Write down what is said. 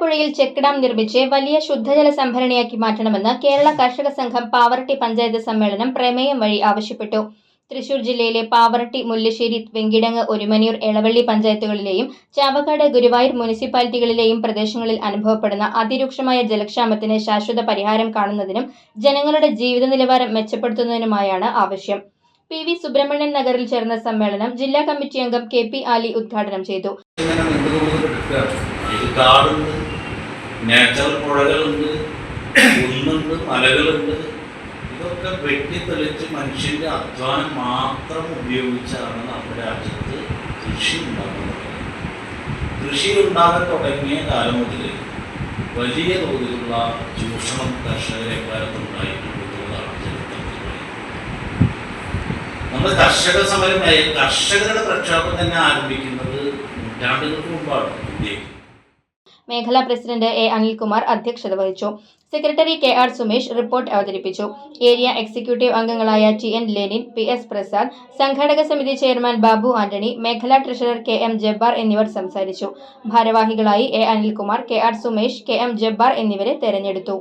ഭാരതപ്പുഴയിൽ check dam നിർമ്മിച്ച് വലിയ ശുദ്ധജല സംഭരണിയാക്കി മാറ്റണമെന്ന് കേരള കർഷക സംഘം പാവറട്ടി പഞ്ചായത്ത് സമ്മേളനം പ്രമേയം വഴി ആവശ്യപ്പെട്ടു. തൃശൂർ ജില്ലയിലെ പാവറട്ടി മുല്ലശ്ശേരി വെങ്കിടങ്ങ് ഒരുമനിയൂർ എളവള്ളി പഞ്ചായത്തുകളിലെയും ചാവക്കാട് ഗുരുവായൂർ മുനിസിപ്പാലിറ്റികളിലെയും പ്രദേശങ്ങളിൽ അനുഭവപ്പെടുന്ന അതിരൂക്ഷമായ ജലക്ഷാമത്തിന് ശാശ്വത പരിഹാരം കാണുന്നതിനും ജനങ്ങളുടെ ജീവിത നിലവാരം മെച്ചപ്പെടുത്തുന്നതിനുമായാണ് ആവശ്യം. പി വി സുബ്രഹ്മണ്യൻ നഗറിൽ ചേർന്ന സമ്മേളനം ജില്ലാ കമ്മിറ്റി അംഗം കെ പി ആലി ഉദ്ഘാടനം ചെയ്തു. നാച്ചുറൽ പുഴകളുണ്ട് കുന്നുണ്ട് മലകളുണ്ട്. ഇതൊക്കെ വെട്ടിത്തെളിച്ച് മനുഷ്യന്റെ അധ്വാനം മാത്രം ഉപയോഗിച്ചാണ് നമ്മുടെ രാജ്യത്ത് കൃഷി ഉണ്ടാകുന്നത്. കൃഷി ഉണ്ടാകാൻ തുടങ്ങിയ കാലം മുതൽ വലിയ തോതിലുള്ള ചൂഷണം കർഷകരെ നമ്മൾ കർഷക സമരം കർഷകരുടെ പ്രക്ഷോഭം തന്നെ ആരംഭിക്കുന്നത് നൂറ്റാണ്ടുകൾക്ക് മുമ്പാണ് ഇന്ത്യയിൽ. മേഖലാ പ്രസിഡന്റ് എ അനിൽകുമാർ അധ്യക്ഷത വഹിച്ചു. Secretary K R Sumesh report അവതരിപ്പിച്ചു. ഏരിയ എക്സിക്യൂട്ടീവ് അംഗങ്ങളായ T N Lenin P S Prasad സംഘാടക സമിതി ചെയർമാൻ ബാബു ആന്റണി മേഖലാ ട്രഷറർ കെ എം ജബ്ബാർ എന്നിവർ സംസാരിച്ചു. ഭാരവാഹികളായി A Anilkumar K R Sumesh K M Jabbar എന്നിവരെ തെരഞ്ഞെടുത്തു.